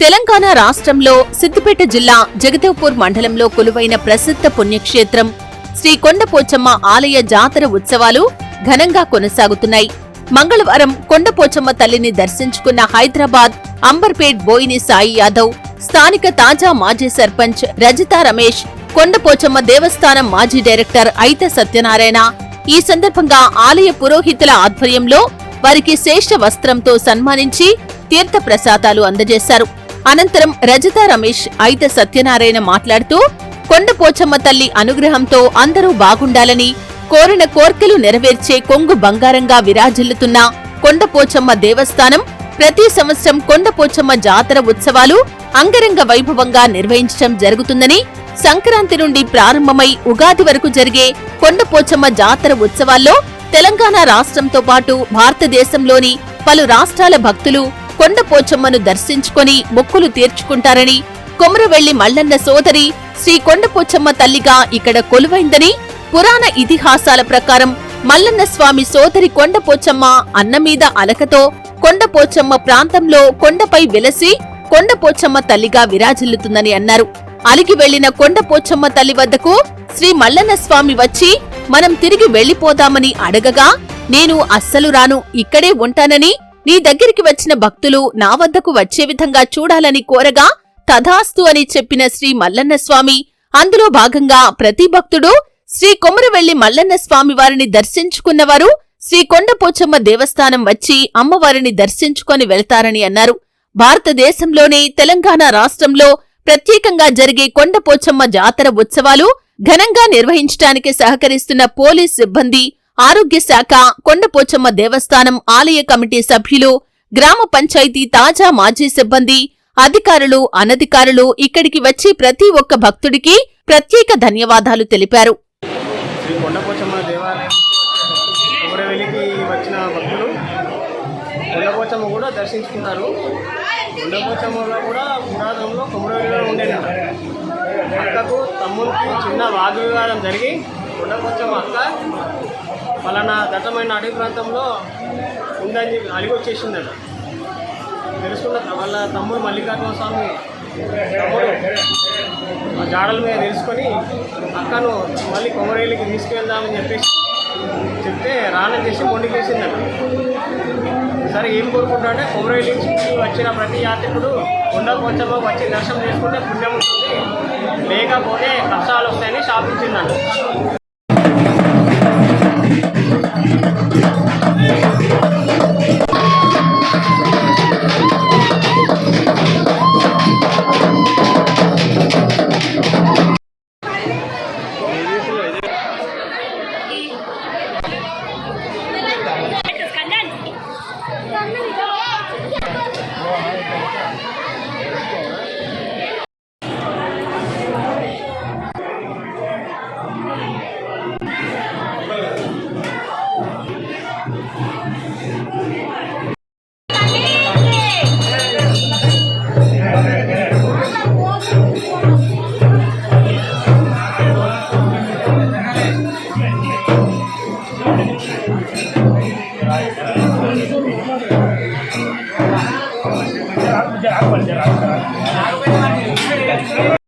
తెలంగాణ రాష్ట్రంలో సిద్దిపేట జిల్లా జగదేవ్పూర్ మండలంలో కొలువైన ప్రసిద్ధ పుణ్యక్షేత్రం శ్రీ కొండపోచమ్మ ఆలయ జాతర ఉత్సవాలు ఘనంగా కొనసాగుతున్నాయి. మంగళవారం కొండపోచమ్మ తల్లిని దర్శించుకున్న హైదరాబాద్ అంబర్పేట్ బోయిని సాయి యాదవ్ స్థానిక తాజా మాజీ సర్పంచ్ రజితా రమేష్ కొండపోచమ్మ దేవస్థానం మాజీ డైరెక్టర్ ఐత సత్యనారాయణ. ఈ సందర్భంగా ఆలయ పురోహితుల ఆధ్వర్యంలో వారికి శేష వస్త్రంతో సన్మానించి తీర్థప్రసాదాలు అందజేశారు. అనంతరం రజిత రమేష్ ఐత సత్యనారాయణ మాట్లాడుతూ కొండపోచమ్మ తల్లి అనుగ్రహంతో అందరూ బాగుండాలని కోరిన కోర్కెలు నెరవేర్చే కొంగు బంగారంగా విరాజిల్లుతున్న కొండపోచమ్మ దేవస్థానం ప్రతి సంవత్సరం కొండపోచమ్మ జాతర ఉత్సవాలు అంగరంగ వైభవంగా నిర్వహించడం జరుగుతుందని సంక్రాంతి నుండి ప్రారంభమై ఉగాది వరకు జరిగే కొండపోచమ్మ జాతర ఉత్సవాల్లో తెలంగాణ రాష్ట్రంతో పాటు భారతదేశంలోని పలు రాష్ట్రాల భక్తులు కొండపోచమ్మను దర్శించుకొని మొక్కులు తీర్చుకుంటారని కొమరవెల్లి మల్లన్న సోదరి శ్రీ కొండపోచమ్మ తల్లిగా ఇక్కడ కొలువైందని పురాణ ఇతిహాసాల ప్రకారం మల్లన్న స్వామి సోదరి కొండపోచమ్మ అన్నమీద అలకతో కొండపోచమ్మ ప్రాంతంలో కొండపై వెలసి కొండపోచమ్మ తల్లిగా విరాజిల్లుతుందని అన్నారు. అలిగి వెళ్ళిన కొండపోచమ్మ తల్లి వద్దకు శ్రీ మల్లన్న స్వామి వచ్చి మనం తిరిగి వెళ్ళిపోదామని అడగగా నేను అస్సలు రాను ఇక్కడే ఉంటానని నీ దగ్గరికి వచ్చిన భక్తులు నా వద్దకు వచ్చే విధంగా చూడాలని కోరగా తథాస్తు అని చెప్పిన శ్రీ మల్లన్న స్వామి. అందులో భాగంగా ప్రతి భక్తుడు శ్రీ కొమరవెల్లి మల్లన్న స్వామి వారిని దర్శించుకున్నవారు శ్రీ కొండపోచమ్మ దేవస్థానం వచ్చి అమ్మవారిని దర్శించుకొని వెళ్తారని అన్నారు. భారతదేశంలోనే తెలంగాణ రాష్ట్రంలో ప్రత్యేకంగా జరిగే కొండపోచమ్మ జాతర ఉత్సవాలు ఘనంగా నిర్వహించడానికి సహకరిస్తున్న పోలీస్ సిబ్బంది ఆరోగ్య శాఖ కొండపోచమ్మ దేవస్థానం ఆలయ కమిటీ సభ్యులు గ్రామ పంచాయతీ తాజా మాజీ సిబ్బంది అధికారులు అనధికారులు ఇక్కడికి వచ్చి ప్రతి ఒక్క భక్తుడికి ప్రత్యేక ధన్యవాదాలు తెలిపారు. వచ్చిన భక్తులు కొండపోచమ్మ కూడా కొండపోచమ్మలో కూడా అక్కకు తమ్ముడికి చిన్న వాగ్వివాదం జరిగి కొండపోచమ్మ అక్క పలానా దట్టమైన అడవి ప్రాంతంలో ఉందని చెప్పి అలిగి వచ్చేసిందట తెలుసుకున్న వాళ్ళ తమ్ముడు మల్లికార్జున స్వామి తమ్ముడు జాడల మీద తెలుసుకొని అక్కను మళ్ళీ కొమరేలికి తీసుకెళ్దామని చెప్పేసి చెప్తే రాణం చేసి మొండికేసిందట. సరే ఏం కోరుకుంటా అంటే కొమరేలి నుంచి వచ్చిన ప్రతి యాత్రికుడు కొండ కొంచెం వచ్చి దర్శనం చేసుకుంటే పుణ్యం ఉంటుంది. లేకపోతే కష్టాలు వస్తాయని శాపించిందంట. جرعة جرعة